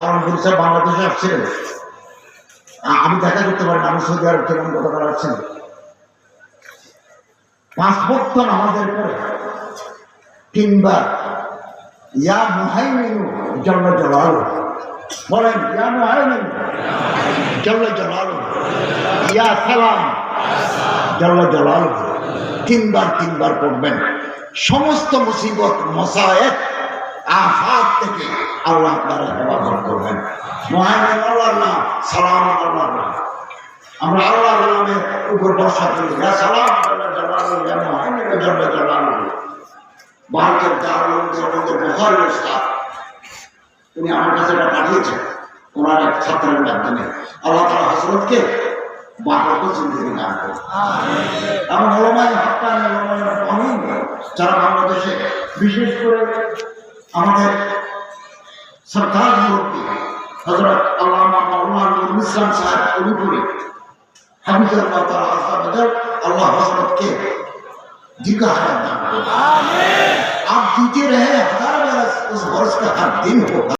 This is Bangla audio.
বাংলাদেশে আসছিলেন আমি দেখা করতে পারি আমি সৌদি আরব ছিলাম গতকাল আসছেন পাঁচ ভক্ত নামাজের পরে। তিনবার, ইয়া মুহাইমিনু, জল্ল জলালু। বলেন, ইয়া মুহাইমিনু, জল্ল জলালু। ইয়া সালাম, জল্ল জলালু। তিনবার তিনবার পড়বেন। সমস্ত মুসিবত মসায়েত আফাত থেকে আল্লাহ তারা হেফাজত করবেন। মহান আল্লাহর নাম সালাম আল্লাহর নাম। আমরা আল্লাহর নামের উপর বর্ষা করি। ইয়া সালাম ভারতের উনি আমার কাছে এটা পাঠিয়েছেন ওনার এক ছাত্রের মাধ্যমে। আল্লাহ তালা জিন্দগি দান হকান যারা বাংলাদেশে বিশেষ করে আমাদের ইসলাম সাহেব অলিপুরি হামিদুল্লাহ তালা আসাদ আল্লাহ হজরতকে दीर्घ हयात दान करो। आप जीते रहे हजार बरस उस वर्ष का हर दिन होगा